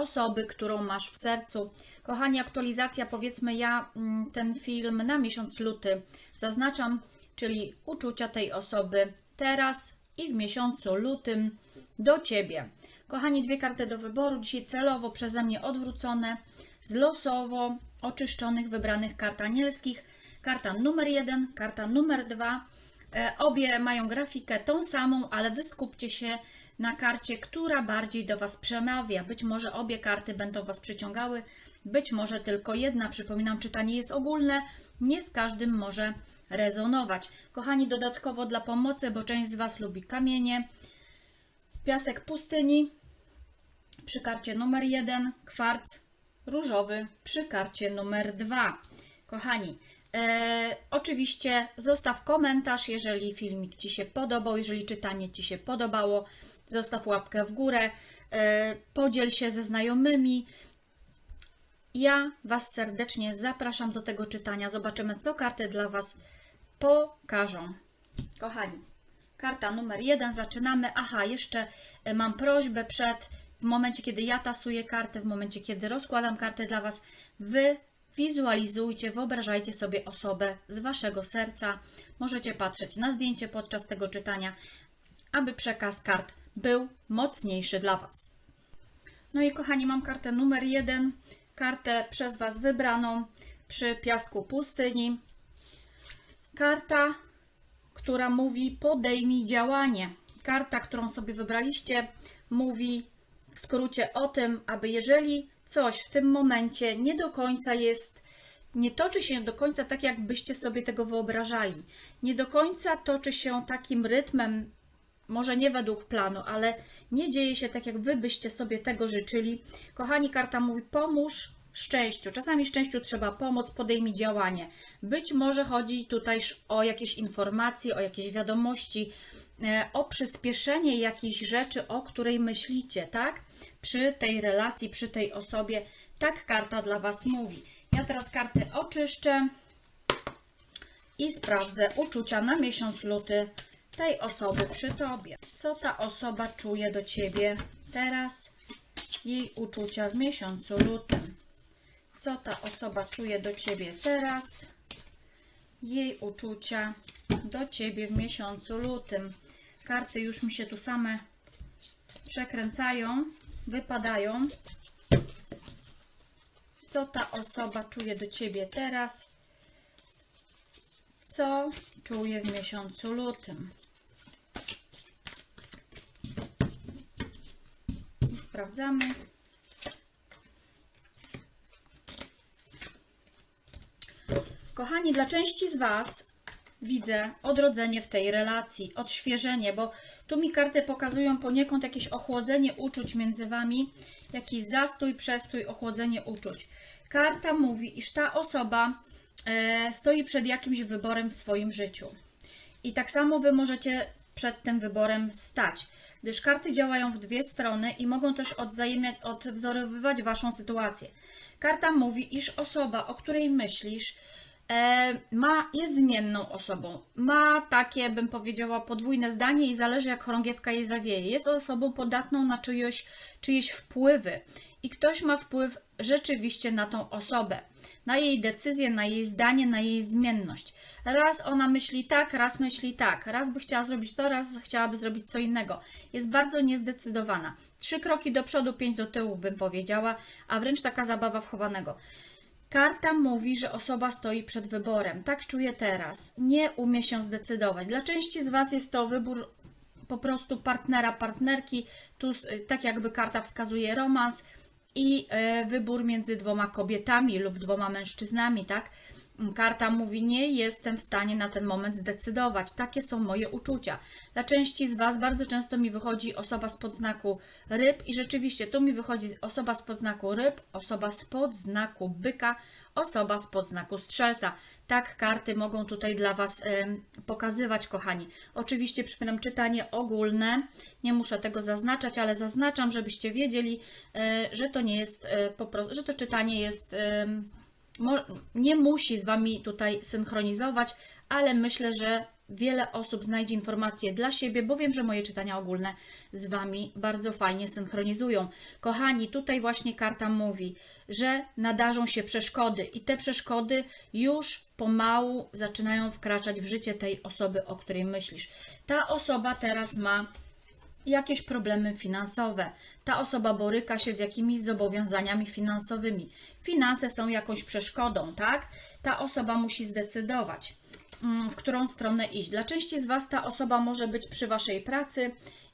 osoby, którą masz w sercu. Kochani, aktualizacja, powiedzmy ja mm, ten film na miesiąc luty zaznaczam, czyli uczucia tej osoby teraz i w miesiącu lutym do Ciebie. Kochani, dwie karty do wyboru, dzisiaj celowo przeze mnie odwrócone, z losowo oczyszczonych, wybranych kart anielskich. Karta numer jeden, karta numer dwa. E, Obie mają grafikę tą samą, ale wy skupcie się na karcie, która bardziej do Was przemawia. Być może obie karty będą Was przyciągały, być może tylko jedna. Przypominam, czytanie jest ogólne, nie z każdym może rezonować. Kochani, dodatkowo dla pomocy, bo część z Was lubi kamienie, piasek pustyni przy karcie numer 1, kwarc różowy przy karcie numer 2. Kochani, e, oczywiście zostaw komentarz, jeżeli filmik Ci się podobał, jeżeli czytanie Ci się podobało, zostaw łapkę w górę, e, podziel się ze znajomymi. Ja Was serdecznie zapraszam do tego czytania. Zobaczymy, co karty dla Was pokażą. Kochani, karta numer jeden, zaczynamy. Aha, jeszcze e, mam prośbę przed, w momencie kiedy ja tasuję kartę, w momencie kiedy rozkładam kartę dla Was, Wy wizualizujcie, wyobrażajcie sobie osobę z Waszego serca. Możecie patrzeć na zdjęcie podczas tego czytania, aby przekaz kart był mocniejszy dla Was. No i kochani, mam kartę numer jeden, kartę przez Was wybraną przy piasku pustyni. Karta, która mówi podejmij działanie. Karta, którą sobie wybraliście, mówi w skrócie o tym, aby jeżeli coś w tym momencie nie do końca jest, nie toczy się do końca tak, jakbyście sobie tego wyobrażali, nie do końca toczy się takim rytmem, może nie według planu, ale nie dzieje się tak, jak wy byście sobie tego życzyli. Kochani, karta mówi: pomóż szczęściu. Czasami szczęściu trzeba pomóc, podejmij działanie. Być może chodzi tutaj o jakieś informacje, o jakieś wiadomości, e, o przyspieszenie jakiejś rzeczy, o której myślicie, tak? Przy tej relacji, przy tej osobie. Tak karta dla Was mówi. Ja teraz karty oczyszczę i sprawdzę uczucia na miesiąc luty tej osoby przy Tobie. Co ta osoba czuje do Ciebie teraz? Jej uczucia w miesiącu lutym. Co ta osoba czuje do Ciebie teraz? Jej uczucia do Ciebie w miesiącu lutym. Karty już mi się tu same przekręcają, wypadają. Co ta osoba czuje do Ciebie teraz? Co czuje w miesiącu lutym? I sprawdzamy. Kochani, dla części z Was widzę odrodzenie w tej relacji, odświeżenie, bo tu mi karty pokazują poniekąd jakieś ochłodzenie uczuć między Wami, jakiś zastój, przestój, ochłodzenie uczuć. Karta mówi, iż ta osoba e, stoi przed jakimś wyborem w swoim życiu. I tak samo Wy możecie przed tym wyborem stać, gdyż karty działają w dwie strony i mogą też odwzorowywać Waszą sytuację. Karta mówi, iż osoba, o której myślisz, ma, jest zmienną osobą. Ma takie, bym powiedziała, podwójne zdanie i zależy, jak chorągiewka jej zawieje. Jest osobą podatną na czyjeś, czyjeś wpływy i ktoś ma wpływ rzeczywiście na tą osobę, na jej decyzję, na jej zdanie, na jej zmienność. Raz ona myśli tak, raz myśli tak, raz by chciała zrobić to, raz chciałaby zrobić co innego. Jest bardzo niezdecydowana. Trzy kroki do przodu, pięć do tyłu, bym powiedziała, a wręcz taka zabawa wchowanego. Karta mówi, że osoba stoi przed wyborem. Tak czuje teraz. Nie umie się zdecydować. Dla części z Was jest to wybór po prostu partnera, partnerki. Tu tak jakby karta wskazuje romans i e, wybór między dwoma kobietami lub dwoma mężczyznami, tak? Karta mówi: Nie jestem w stanie na ten moment zdecydować. Takie są moje uczucia. Dla części z Was bardzo często mi wychodzi osoba spod znaku ryb, i rzeczywiście tu mi wychodzi osoba spod znaku ryb, osoba spod znaku byka, osoba spod znaku strzelca. Tak karty mogą tutaj dla Was pokazywać, kochani. Oczywiście przypominam czytanie ogólne, nie muszę tego zaznaczać, ale zaznaczam, żebyście wiedzieli, e, że to nie jest e, że to czytanie jest. Nie musi z Wami tutaj synchronizować, ale myślę, że wiele osób znajdzie informacje dla siebie, bo wiem, że moje czytania ogólne z Wami bardzo fajnie synchronizują. Kochani, tutaj właśnie karta mówi, że nadarzą się przeszkody i te przeszkody już pomału zaczynają wkraczać w życie tej osoby, o której myślisz. Ta osoba teraz ma jakieś problemy finansowe. Ta osoba boryka się z jakimiś zobowiązaniami finansowymi. Finanse są jakąś przeszkodą, tak? Ta osoba musi zdecydować, mm, w którą stronę iść. Dla części z Was ta osoba może być przy Waszej pracy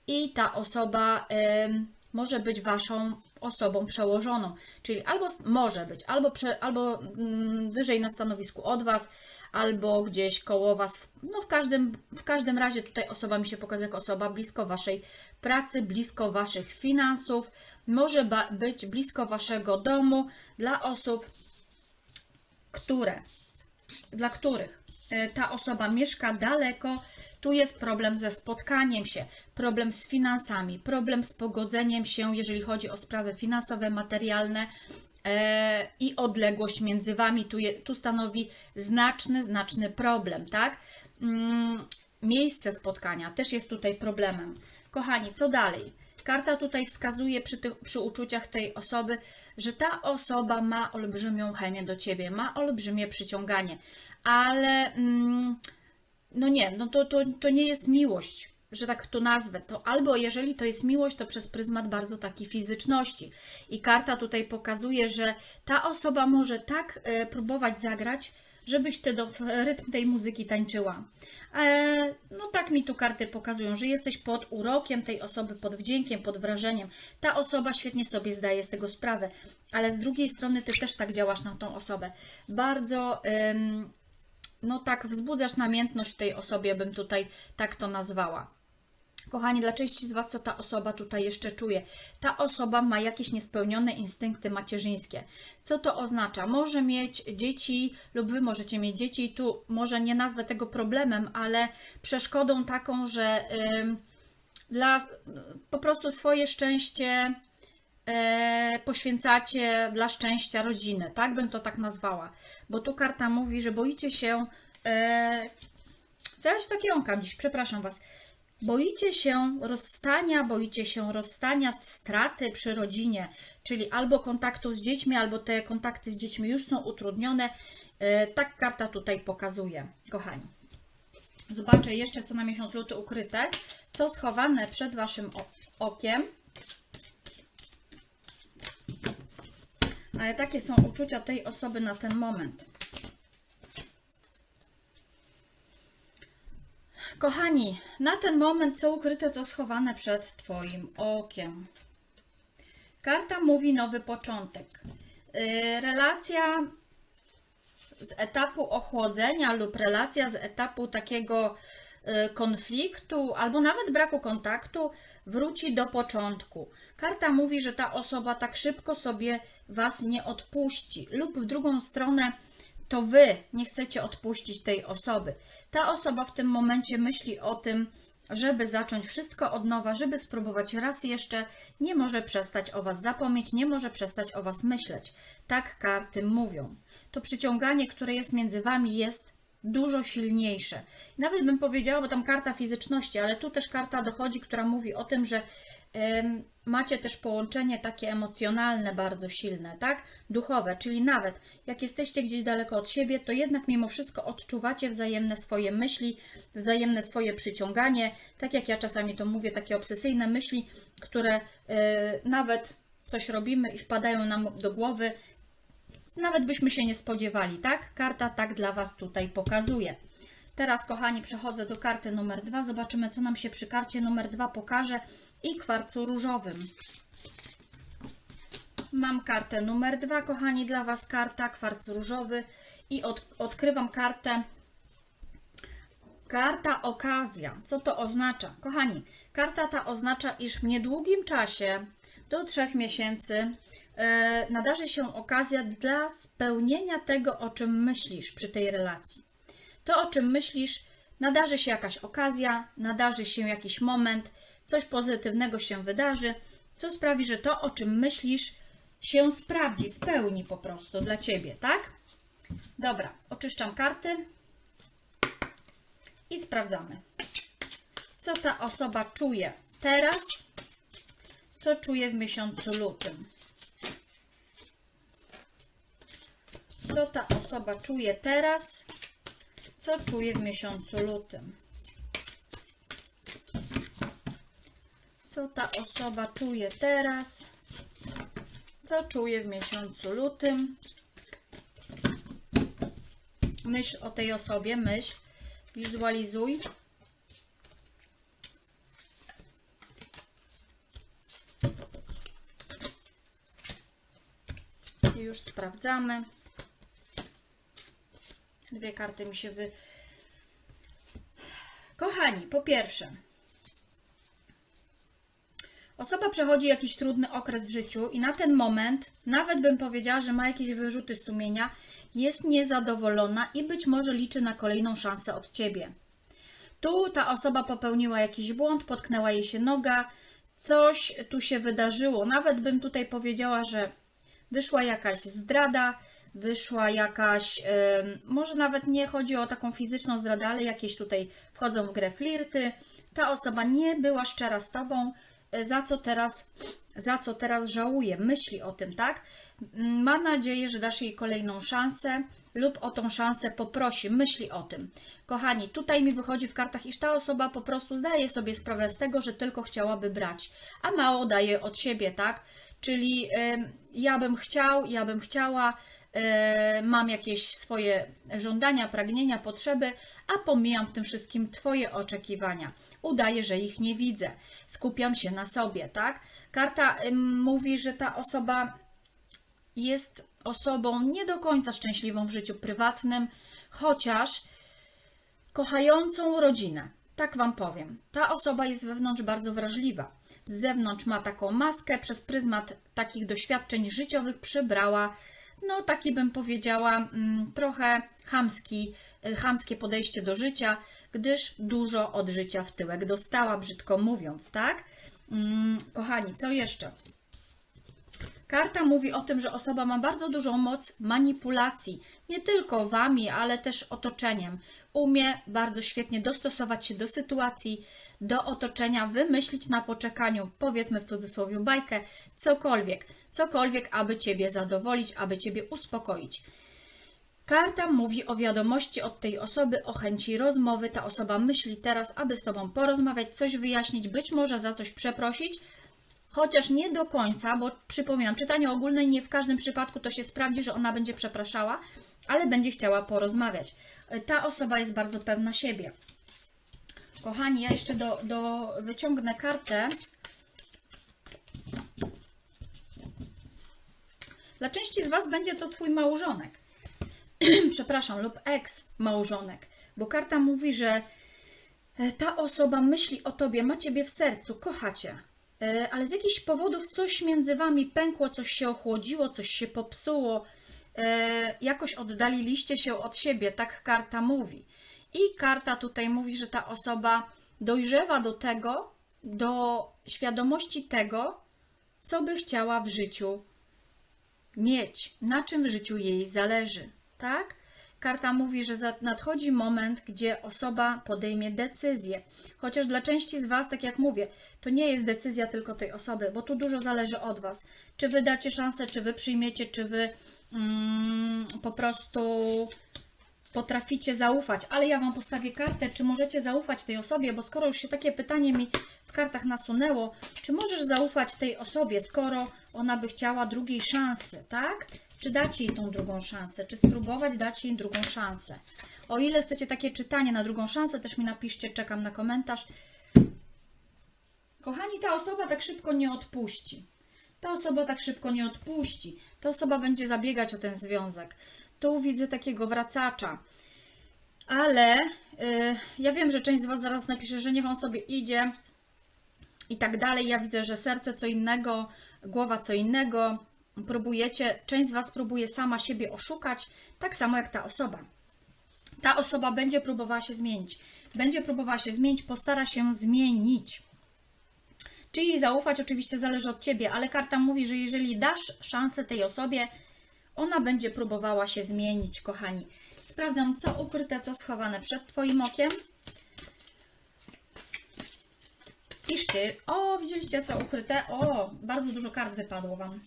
i ta osoba em, może być Waszą osobą przełożoną, czyli albo może być, albo, prze, albo mm, wyżej na stanowisku od Was, albo gdzieś koło Was. No w każdym, w każdym razie tutaj osoba mi się pokazuje jako osoba blisko Waszej pracy, blisko Waszych finansów, może być blisko Waszego domu dla osób, które, dla których e, ta osoba mieszka daleko, tu jest problem ze spotkaniem się, problem z finansami, problem z pogodzeniem się, jeżeli chodzi o sprawy finansowe, materialne e, i odległość między Wami tu, je, tu stanowi znaczny, znaczny problem, tak? Mm, miejsce spotkania też jest tutaj problemem. Kochani, co dalej? Karta tutaj wskazuje przy, tych, przy uczuciach tej osoby, że ta osoba ma olbrzymią chemię do ciebie, ma olbrzymie przyciąganie, ale mm, no nie, no to, to, to nie jest miłość, że tak to nazwę. To albo jeżeli to jest miłość, to przez pryzmat bardzo takiej fizyczności. I karta tutaj pokazuje, że ta osoba może tak e, próbować zagrać, żebyś ty do w rytm tej muzyki tańczyła. E, no tak mi tu karty pokazują, że jesteś pod urokiem tej osoby, pod wdziękiem, pod wrażeniem. Ta osoba świetnie sobie zdaje z tego sprawę, ale z drugiej strony ty też tak działasz na tą osobę. Bardzo em, no tak wzbudzasz namiętność w tej osobie, bym tutaj tak to nazwała. Kochani, dla części z Was, co ta osoba tutaj jeszcze czuje? Ta osoba ma jakieś niespełnione instynkty macierzyńskie. Co to oznacza? Może mieć dzieci, lub Wy możecie mieć dzieci, tu może nie nazwę tego problemem, ale przeszkodą taką, że dla po prostu swoje szczęście e, poświęcacie dla szczęścia rodziny, tak bym to tak nazwała. Bo tu karta mówi, że boicie się. E, co ja się tak jąkam dziś, przepraszam Was. Boicie się rozstania, boicie się rozstania, straty przy rodzinie, czyli albo kontaktu z dziećmi, albo te kontakty z dziećmi już są utrudnione. E, tak karta tutaj pokazuje, kochani. Zobaczę jeszcze, co na miesiąc luty ukryte, co schowane przed Waszym okiem. Ale takie są uczucia tej osoby na ten moment. Kochani, na ten moment co ukryte, co schowane przed Twoim okiem. Karta mówi nowy początek. Yy, Relacja z etapu ochłodzenia lub relacja z etapu takiego y, konfliktu albo nawet braku kontaktu wróci do początku. Karta mówi, że ta osoba tak szybko sobie Was nie odpuści, lub w drugą stronę to Wy nie chcecie odpuścić tej osoby. Ta osoba w tym momencie myśli o tym, żeby zacząć wszystko od nowa, żeby spróbować raz jeszcze, nie może przestać o Was zapomnieć, nie może przestać o Was myśleć. Tak karty mówią. To przyciąganie, które jest między Wami, jest dużo silniejsze. Nawet bym powiedziała, bo tam karta fizyczności, ale tu też karta dochodzi, która mówi o tym, że macie też połączenie takie emocjonalne bardzo silne, tak? Duchowe, czyli nawet jak jesteście gdzieś daleko od siebie, to jednak mimo wszystko odczuwacie wzajemne swoje myśli, wzajemne swoje przyciąganie, tak jak ja czasami to mówię, takie obsesyjne myśli, które e, nawet coś robimy i wpadają nam do głowy, nawet byśmy się nie spodziewali, tak? Karta tak dla Was tutaj pokazuje. Teraz, kochani, przechodzę do karty numer dwa. Zobaczymy, co nam się przy karcie numer dwa pokaże i kwarcu różowym. Mam kartę numer dwa, kochani, dla Was karta, kwarc różowy i od, odkrywam kartę Karta okazja. Co to oznacza? Kochani, karta ta oznacza, iż w niedługim czasie, do trzech miesięcy, nadarzy się okazja dla spełnienia tego, o czym myślisz przy tej relacji. To, o czym myślisz, nadarzy się jakaś okazja, nadarzy się jakiś moment, coś pozytywnego się wydarzy, co sprawi, że to, o czym myślisz, się sprawdzi, spełni po prostu dla ciebie, tak? Dobra, oczyszczam karty. I sprawdzamy, co ta osoba czuje teraz, co czuje w miesiącu lutym. Co ta osoba czuje teraz, co czuje w miesiącu lutym. Co ta osoba czuje teraz, co czuje w miesiącu lutym. Myśl o tej osobie, myśl, wizualizuj. Już sprawdzamy. Dwie karty mi się wy. Kochani, po pierwsze, osoba przechodzi jakiś trudny okres w życiu i na ten moment, nawet bym powiedziała, że ma jakieś wyrzuty sumienia, jest niezadowolona i być może liczy na kolejną szansę od ciebie. Tu ta osoba popełniła jakiś błąd, potknęła jej się noga, coś tu się wydarzyło. Nawet bym tutaj powiedziała, że wyszła jakaś zdrada, wyszła jakaś, może nawet nie chodzi o taką fizyczną zdradę, ale jakieś tutaj wchodzą w grę flirty. Ta osoba nie była szczera z tobą, e, za co teraz, za co teraz żałuje, myśli o tym, tak? Ma nadzieję, że dasz jej kolejną szansę lub o tą szansę poprosi, myśli o tym. Kochani, tutaj mi wychodzi w kartach, iż ta osoba po prostu zdaje sobie sprawę z tego, że tylko chciałaby brać, a mało daje od siebie, tak? Czyli em, ja bym chciał, ja bym chciała, mam jakieś swoje żądania, pragnienia, potrzeby, a pomijam w tym wszystkim Twoje oczekiwania. Udaję, że ich nie widzę. Skupiam się na sobie, tak? Karta mówi, że ta osoba jest osobą nie do końca szczęśliwą w życiu prywatnym, chociaż kochającą rodzinę. Tak Wam powiem. Ta osoba jest wewnątrz bardzo wrażliwa. Z zewnątrz ma taką maskę, przez pryzmat takich doświadczeń życiowych przybrała, no taki bym powiedziała, mm, trochę chamski, y, chamskie podejście do życia, gdyż dużo od życia w tyłek dostała, brzydko mówiąc, tak? Mm, Kochani, co jeszcze? Karta mówi o tym, że osoba ma bardzo dużą moc manipulacji, nie tylko wami, ale też otoczeniem. Umie bardzo świetnie dostosować się do sytuacji, do otoczenia, wymyślić na poczekaniu, powiedzmy w cudzysłowie bajkę, cokolwiek, cokolwiek, aby ciebie zadowolić, aby ciebie uspokoić. Karta mówi o wiadomości od tej osoby, o chęci rozmowy. Ta osoba myśli teraz, aby z tobą porozmawiać, coś wyjaśnić, być może za coś przeprosić, chociaż nie do końca, bo przypominam, czytanie ogólne nie w każdym przypadku to się sprawdzi, że ona będzie przepraszała, ale będzie chciała porozmawiać. Ta osoba jest bardzo pewna siebie. Kochani, ja jeszcze do, do wyciągnę kartę. Dla części z Was będzie to Twój małżonek. Przepraszam, lub ex-małżonek, bo karta mówi, że e, ta osoba myśli o Tobie, ma Ciebie w sercu, kocha Cię, E, ale z jakichś powodów coś między Wami pękło, coś się ochłodziło, coś się popsuło, jakoś oddaliliście się od siebie, tak karta mówi. I karta tutaj mówi, że ta osoba dojrzewa do tego, do świadomości tego, co by chciała w życiu mieć, na czym w życiu jej zależy, tak? Karta mówi, że nadchodzi moment, gdzie osoba podejmie decyzję. Chociaż dla części z Was, tak jak mówię, to nie jest decyzja tylko tej osoby, bo tu dużo zależy od Was. Czy Wy dacie szansę, czy Wy przyjmiecie, czy Wy mm, po prostu potraficie zaufać. Ale ja Wam postawię kartę, czy możecie zaufać tej osobie, bo skoro już się takie pytanie mi w kartach nasunęło, czy możesz zaufać tej osobie, skoro ona by chciała drugiej szansy, tak? Czy dacie jej tą drugą szansę? Czy spróbować dać jej drugą szansę? O ile chcecie takie czytanie na drugą szansę, też mi napiszcie, czekam na komentarz. Kochani, ta osoba tak szybko nie odpuści. Ta osoba tak szybko nie odpuści. Ta osoba będzie zabiegać o ten związek. Tu widzę takiego wracacza. Ale y, ja wiem, że część z Was zaraz napisze, że niech on sobie idzie i tak dalej. Ja widzę, że serce co innego, głowa co innego. Próbujecie, część z Was próbuje sama siebie oszukać, tak samo jak ta osoba. Ta osoba będzie próbowała się zmienić. Będzie próbowała się zmienić, postara się zmienić. Czy jej zaufać oczywiście zależy od Ciebie, ale karta mówi, że jeżeli dasz szansę tej osobie, ona będzie próbowała się zmienić, kochani. Sprawdzam, co ukryte, co schowane przed Twoim okiem. Piszcie. O, widzieliście, co ukryte? O, bardzo dużo kart wypadło Wam.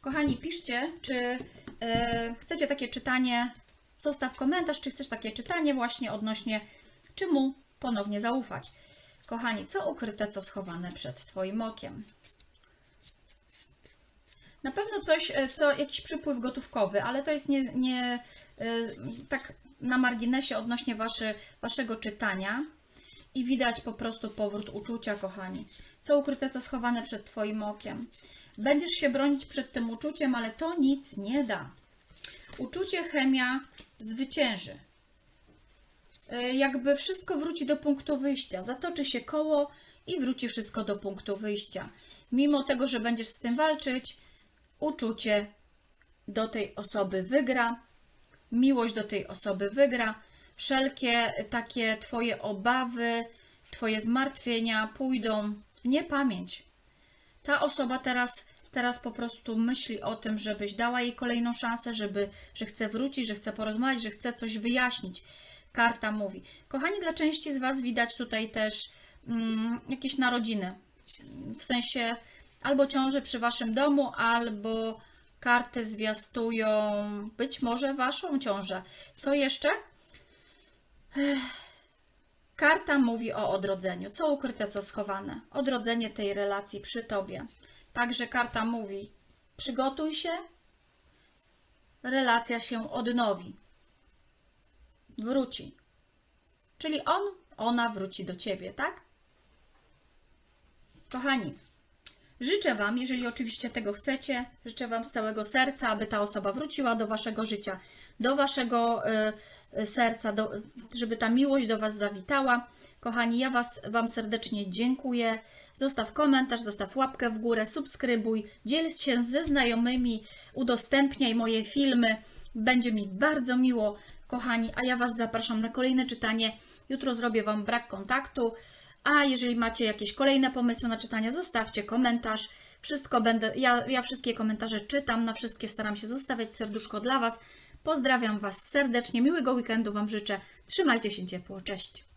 Kochani, piszcie, czy yy, chcecie takie czytanie. Zostaw komentarz, czy chcesz takie czytanie właśnie odnośnie, czy mu ponownie zaufać. Kochani, co ukryte, co schowane przed Twoim okiem? Na pewno coś, e, co jakiś przypływ gotówkowy, ale to jest nie, nie e, tak na marginesie odnośnie waszy, waszego czytania i widać po prostu powrót uczucia, kochani. Co ukryte, co schowane przed Twoim okiem. Będziesz się bronić przed tym uczuciem, ale to nic nie da. Uczucie, chemia zwycięży. E, Jakby wszystko wróci do punktu wyjścia. Zatoczy się koło i wróci wszystko do punktu wyjścia. Mimo tego, że będziesz z tym walczyć, uczucie do tej osoby wygra, miłość do tej osoby wygra, wszelkie takie Twoje obawy, Twoje zmartwienia pójdą w niepamięć. Ta osoba teraz, teraz po prostu myśli o tym, żebyś dała jej kolejną szansę, żeby, że chce wrócić, że chce porozmawiać, że chce coś wyjaśnić. Karta mówi. Kochani, dla części z Was widać tutaj też mm, jakieś narodziny. W sensie albo ciąży przy Waszym domu, albo karty zwiastują być może Waszą ciążę. Co jeszcze? Ech. Karta mówi o odrodzeniu. Co ukryte, co schowane. Odrodzenie tej relacji przy Tobie. Także karta mówi, przygotuj się, relacja się odnowi. Wróci. Czyli on, ona wróci do Ciebie, tak? Kochani, Życzę Wam, jeżeli oczywiście tego chcecie, życzę Wam z całego serca, aby ta osoba wróciła do Waszego życia, do Waszego y, serca, do, żeby ta miłość do Was zawitała. Kochani, ja was, Wam serdecznie dziękuję. Zostaw komentarz, zostaw łapkę w górę, subskrybuj, dziel się ze znajomymi, udostępniaj moje filmy. Będzie mi bardzo miło, kochani, a ja Was zapraszam na kolejne czytanie. Jutro zrobię Wam brak kontaktu. A jeżeli macie jakieś kolejne pomysły na czytania, zostawcie komentarz. Wszystko będę, ja, ja wszystkie komentarze czytam, na wszystkie staram się zostawiać serduszko dla Was. Pozdrawiam Was serdecznie, miłego weekendu Wam życzę. Trzymajcie się ciepło, cześć.